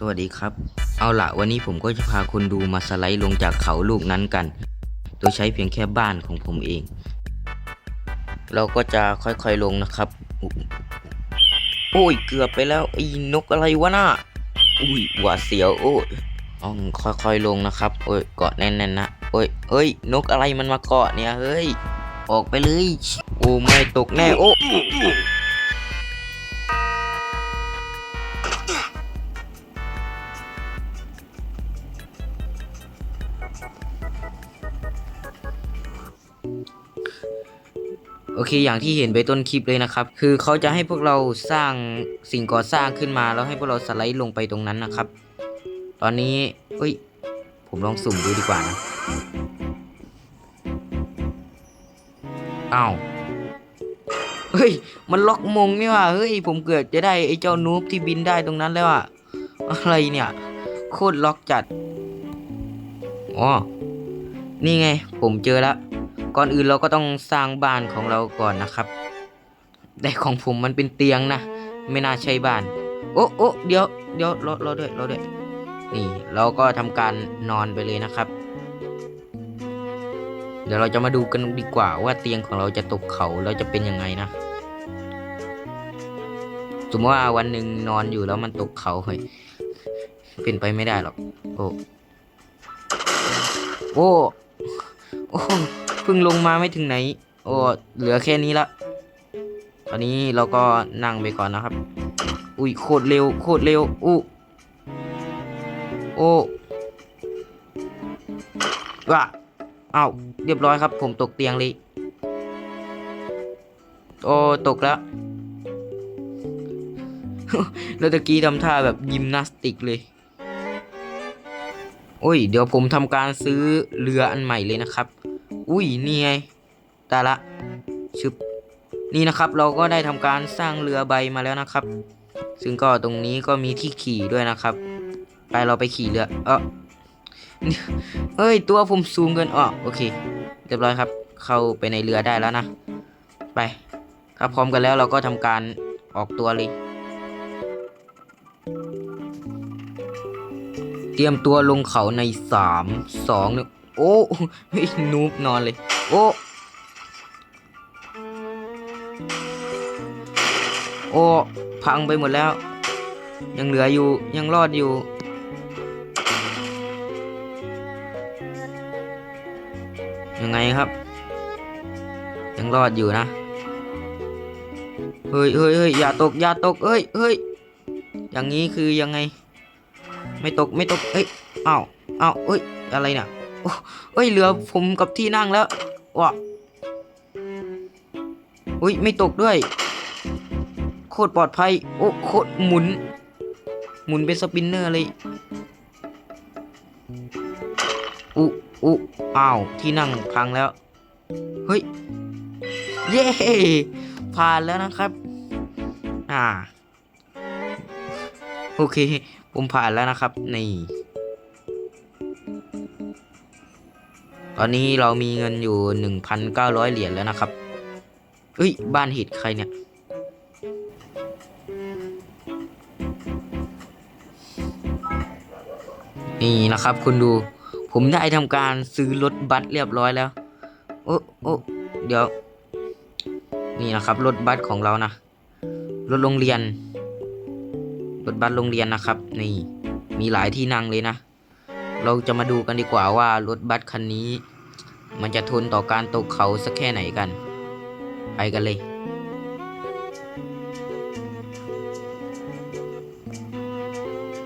สวัสดีครับ เอาละวันนี้ผมก็จะพาคุณดูมาสไลด์ลงจากเขาลูกนั้นกัน โดยใช้เพียงแค่บ้านของผมเอง เราก็จะค่อยๆลงนะครับ โอ้ยเกือบไปแล้วไอ้นกอะไรวะน่ะอุ้ยหวาดเสียวโอ้ยต้องค่อยๆลงนะครับโอ้ยเกาะแน่นๆนะโอ้ยเอ้ย นกอะไรมันมาเกาะเนี่ยเฮ้ยออกไปเลย โอ้ไม่ตกแน่โอ้ เคอย่างที่เห็นไปต้นคลิปเลยนะครับ คือเขาจะให้พวกเราสร้างสิ่งก่อสร้างขึ้นมา แล้วให้พวกเราสไลด์ลงไปตรงนั้นนะครับ ตอนนี้เฮ้ย ผมลองสุ่มดูดีกว่านะอ้าวเฮ้ย มันล็อกมงนี่ว่ะเฮ้ย ผมเกือบจะได้ไอ้เจ้านูบที่บินได้ตรงนั้นแล้วอะอะไรเนี่ย โคตรล็อกจัด อ๋อ นี่ไง ผมเจอแล้ว ก่อนอื่นเราก็ต้องสร้างบ้านของเราก่อนนะครับ แต่ของผมมันเป็นเตียงนะ ไม่น่าใช่บ้าน โอ้โอ้เดี๋ยวเดี๋ยวรอรอด้วยรอด้วย นี่เราก็ทำการนอนไปเลยนะครับ เดี๋ยวเราจะมาดูกันดีกว่าว่าเตียงของเราจะตกเขาแล้วจะเป็นยังไงนะ สมมติว่าวันหนึ่งนอนอยู่แล้วมันตกเขาเฮ้ยเป็นไปไม่ได้หรอก โอ้ โอ้ โอ้ พิ่งลงมาไม่ถึงไหน โอ้เหลือแค่นี้ละตอนนี้เราก็นั่งไปก่อนนะครับ อุ้ยโคตรเร็วโคตรเร็วอู้โอ้ว่ะอ้าเรียบร้อยครับ ผมตกเตียงเลย โอ้ตกแล้วแล้วตะกี้ทำท่าแบบยิมนาสติกเลย โอ้ย เดี๋ยวผมทำการซื้อเรืออันใหม่เลยนะครับ อุ้ยนี่ไงตาละชึบนี่นะครับเราก็ได้ทำการสร้างเรือใบมาแล้วนะครับ ซึ่งก็ตรงนี้ก็มีที่ขี่ด้วยนะครับ ไปเราไปขี่เรือ เออเอ้ยตัวผมสูงเกินอ๋อโอเค เรียบร้อยครับ เข้าไปในเรือได้แล้วนะ ไปถ้าพร้อมกันแล้วเราก็ทำการออกตัวเลยเตรียมตัวลงเขาในสามสองหนึ่ง โอ้เฮ้ยนูบนอนเลย โอ้โอ้พังไปหมดแล้ว ยังเหลืออยู่ยังรอดอยู่ ยังไงครับ ยังรอดอยู่นะ เฮ้ยเฮ้ยเฮ้ยอย่าตกอย่าตกเฮ้ยเฮ้ยอย่างนี้คือยังไง ไม่ตกไม่ตกเอ้ยอ้าวอ้าวเอ้ยอะไรเนี่ย เอ้ยเหลือผมกับที่นั่งแล้วว้าอุ้ยไม่ตกด้วย โคตรปลอดภัย โอ้โคตรหมุน หมุนเป็นสปินเนอร์เลยอุอุอ้าว ที่นั่งพังแล้ว เฮ้ย เย้ผ่านแล้วนะครับ อ่า โอเค ผมผ่านแล้วนะครับ นี่ ตอนนี้เรามีเงินอยู่1,900เหรียญแล้วนะครับเอ้ย บ้านเห็ดใครเนี่ย นี่นะครับคุณดู ผมได้ทำการซื้อรถบัสเรียบร้อยแล้ว โอ้โอ้เดี๋ยว นี่นะครับรถบัสของเรานะ รถโรงเรียน รถบัสโรงเรียนนะครับ นี่ มีหลายที่นั่งเลยนะ เราจะมาดูกันดีกว่าว่ารถบัสคันนี้ มันจะทนต่อการตกเขาสักแค่ไหนกัน ไปกันเลย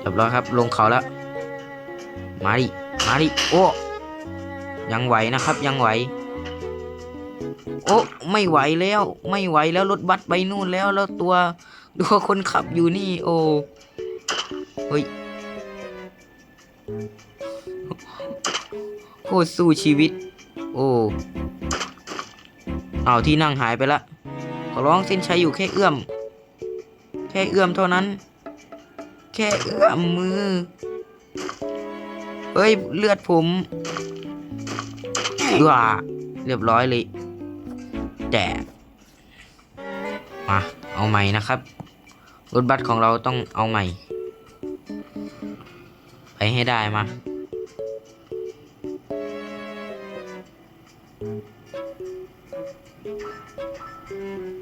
เรียบร้อยครับลงเขาแล้ว มาดิ มาดิ โอ้ ยังไหวนะครับ ยังไหว โอ้ ไม่ไหวแล้ว ไม่ไหวแล้วรถบัสไปนู่นแล้วแล้วตัวตัวคนขับอยู่นี่ โอ้เฮ้ยโคตรสู้ชีวิต โอ้เอาที่นั่งหายไปละขอร้องเส้นชัยอยู่แค่เอื้อม แค่เอื้อมเท่านั้น แค่เอื้อมมือเฮ้ยเลือดผมว้าเรียบร้อยเลย แต่มาเอาใหม่นะครับ รถบัสของเราต้องเอาใหม่ให้ได้มา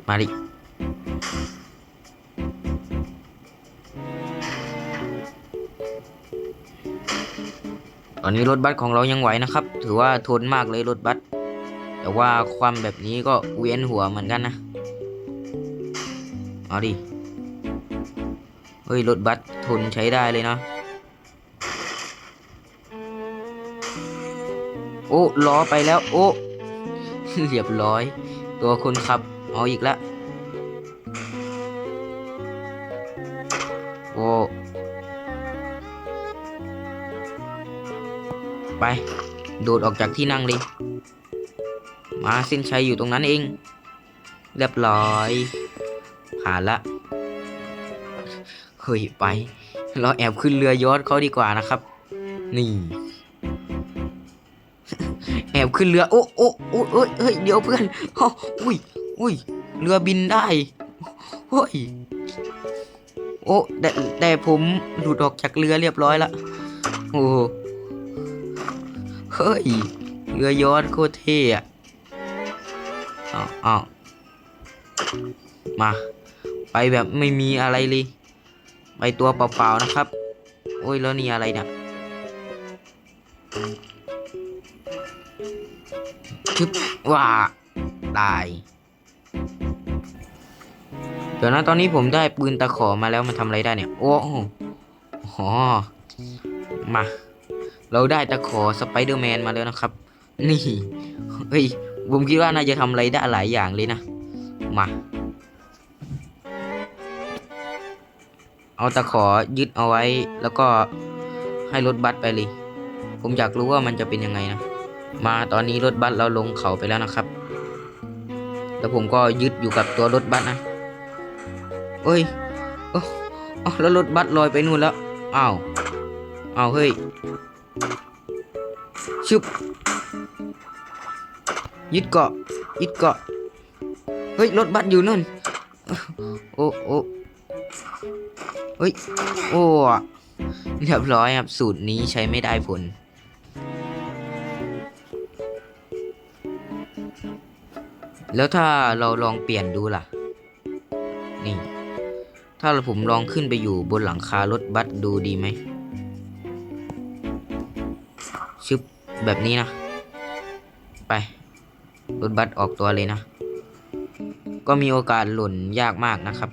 มาดิตอนนี้รถบัสของเรายังไหวนะครับ ถือว่าทนมากเลยรถบัสแต่ว่าความแบบนี้ก็เวียนหัวเหมือนกันนะเอาดิเฮ้ยรถบัสทนใช้ได้เลยเนาะโอ้ล้อไปแล้ว โอ้ เรียบร้อย ตัวคนขับเอาอีกแล้วโอ้ไป โดดออกจากที่นั่งเลย มาเส้นชัยอยู่ตรงนั้นเอง เรียบร้อยผ่านละเฮ้ยไป เราแอบขึ้นเรือยอชต์เขาดีกว่านะครับ นี่ แอบขึ้นเรือโอ้โอ้โอ้เอ้ยเฮ้ยเดี๋ยวเพื่อนอุ้ยอุ้ยเรือบินได้เฮ้ยโอ้แต่แต่ผมหลุดออกจากเรือเรียบร้อยละโอ้เฮ้ยเรือย้อชต์โคตรเท่อะอ้าวอ้ามา ไปแบบไม่มีอะไรเลย ไปตัวเปล่าๆนะครับ โอ้ยแล้วนี่อะไรเนี่ย ชึบว่าตาย เดี๋ยวนะตอนนี้ผมได้ปืนตะขอมาแล้วมันทำอะไรได้เนี่ย โอ้โหอ๋อมา เราได้ตะขอสไปเดอร์แมนมาแล้วนะครับ นี่ เฮ้ย ผมคิดว่าน่าจะทำอะไรได้หลายอย่างเลยนะ มา เอาตะขอยึดเอาไว้แล้วก็ให้รถบัสไปเลย ผมอยากรู้ว่ามันจะเป็นยังไงนะ มาตอนนี้รถบัสเราลงเขาไปแล้วนะครับ แล้วผมก็ยึดอยู่กับตัวรถบัสนะเอ้ยเอ้าเอ้าแล้วรถบัสลอยไปนู่นแล้วอ้าวอ้าวเฮ้ยชึบยึดเกาะยึดเกาะเฮ้ยรถบัสอยู่นั่นโอ้โอ้เฮ้ยโอ้เรียบร้อยครับสูตรนี้ใช้ไม่ได้ผล แล้วถ้าเราลองเปลี่ยนดูล่ะ นี่ ถ้าผมลองขึ้นไปอยู่บนหลังคารถบัสดูดีไหมชึบแบบนี้นะ ไปรถบัสออกตัวเลยนะ ก็มีโอกาสหล่นยากมากนะครับ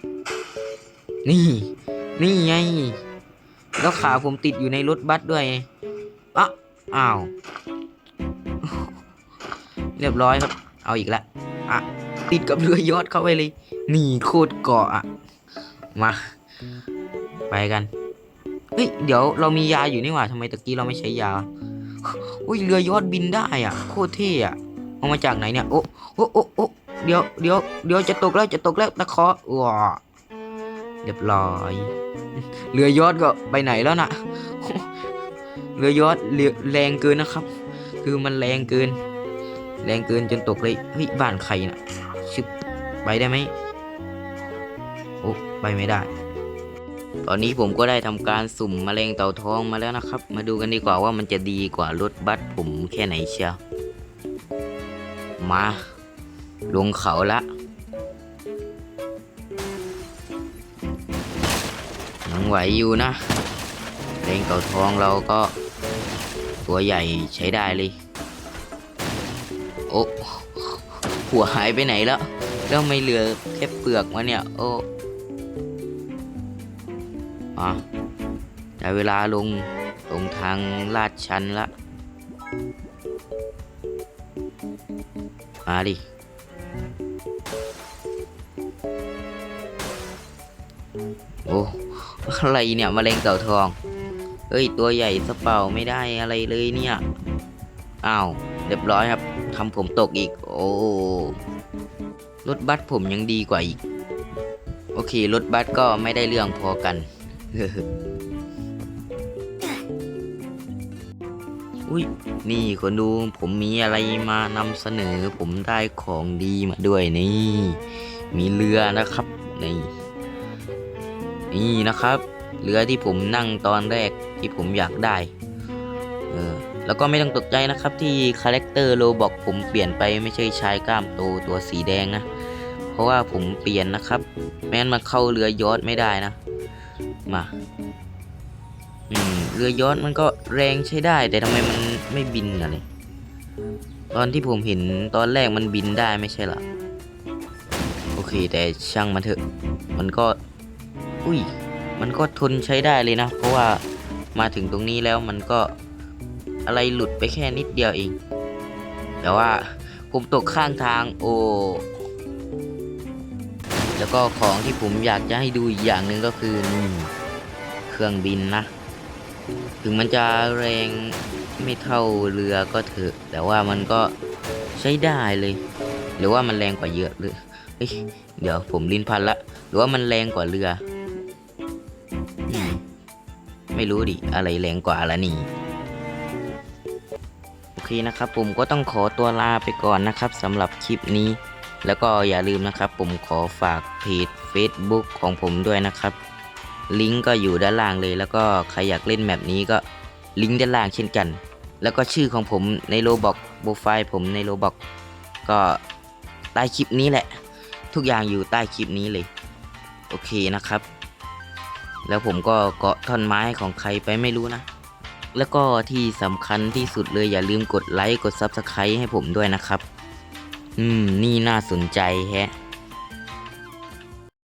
นี่ นี่ไง แล้วขาผมติดอยู่ในรถบัสด้วยอะอ้าว เรียบร้อยครับ เอาอีกแล้ว อะ ติดกับเรือยอดเข้าไปเลย นี่โคตรเกาะอะ มา ไปกันเฮ้ยเดี๋ยวเรามียาอยู่นี่หว่าทำไมตะกี้เราไม่ใช้ยาอุ้ยเรือยอดบินได้อะ โคตรเท่อะเอามาจากไหนเนี่ยโอ้โอ้โอ้โอ้เดี๋ยวเดี๋ยวเดี๋ยวจะตกแล้วจะตกแล้วตะเคอว้าเรียบร้อยเรือยอดก็ไปไหนแล้วน่ะเรือยอดเรือแรงเกินนะครับ คือมันแรงเกิน แรงเกินจนตกเลยเฮ้ยบ้านใครน่ะชึบไปได้ไหมโอ้ไปไม่ได้ ตอนนี้ผมก็ได้ทำการสุ่มแมลงเต่าทองมาแล้วนะครับ มาดูกันดีกว่าว่ามันจะดีกว่ารถบัสผมแค่ไหนเชียวมา ลงเขาละยังไหวอยู่นะแมลงเต่าทองเราก็ตัวใหญ่ใช้ได้เลย หัวหายไปไหนแล้ว แล้วไม่เหลือแค่เปลือกมาเนี่ย โอ้อะได้เวลาลงลงทางลาดชันละ มาดิ โอ้อะไรเนี่ยมะเร็งเต่าทอง เอ้ย ตัวใหญ่สเป่าไม่ได้อะไรเลยเนี่ย อ้าว เรียบร้อยครับ ทำผมตกอีก โอ้ รถบัสผมยังดีกว่าอีก โอเค รถบัสก็ไม่ได้เรื่องพอกัน อุ้ย นี่คนดู ผมมีอะไรมานำเสนอ ผมได้ของดีมาด้วยนี่ มีเรือนะครับ นี่ นี่นะครับ เรือที่ผมนั่งตอนแรกที่ผมอยากได้ เออ แล้วก็ไม่ต้องตกใจนะครับที่คาแรคเตอร์โลบอกผมเปลี่ยนไปไม่ใช่ชายกล้ามโตตัวสีแดงนะ เพราะว่าผมเปลี่ยนนะครับแม้นมาเข้าเรือยอทไม่ได้นะ มาอืมเรือยอทมันก็แรงใช้ได้ แต่ทำไมมันไม่บินอะไรตอนที่ผมเห็นตอนแรกมันบินได้ไม่ใช่หรอโอเคแต่ช่างมันเถอะ มันก็ อุ้ย มันก็ทนใช้ได้เลยนะ เพราะว่ามาถึงตรงนี้แล้วมันก็ อะไรหลุดไปแค่นิดเดียวเอง แต่ว่าผมตกข้างทางโอ แล้วก็ของที่ผมอยากจะให้ดูอีกอย่างหนึ่งก็คือเครื่องบินนะ ถึงมันจะแรงไม่เท่าเรือก็เถอะ แต่ว่ามันก็ใช้ได้เลย หรือว่ามันแรงกว่าเยอะเลยเเดี๋ยวผมลิ้นพันละ หรือว่ามันแรงกว่าเรือ ไม่รู้ดิ อะไรแรงกว่าละนี่ เคนะครับผมก็ต้องขอตัวลาไปก่อนนะครับสำหรับคลิปนี้ แล้วก็อย่าลืมนะครับ ผมขอฝากเพจ Facebook ของผมด้วยนะครับ ลิงก์ก็อยู่ด้านล่างเลย แล้วก็ใครอยากเล่นแบบนี้ก็ลิงก์ด้านล่างเช่นกัน แล้วก็ชื่อของผมในโลบอกโปรไฟล์ผมในโลบอกก็ใต้คลิปนี้แหละ ทุกอย่างอยู่ใต้คลิปนี้เลย โอเคนะครับ แล้วผมก็เกาะท่อนไม้ของใครไปไม่รู้นะ แล้วก็ที่สำคัญที่สุดเลยอย่าลืมกดไลค์กด Subscribe ให้ผมด้วยนะครับ อืม นี่น่าสนใจแฮะ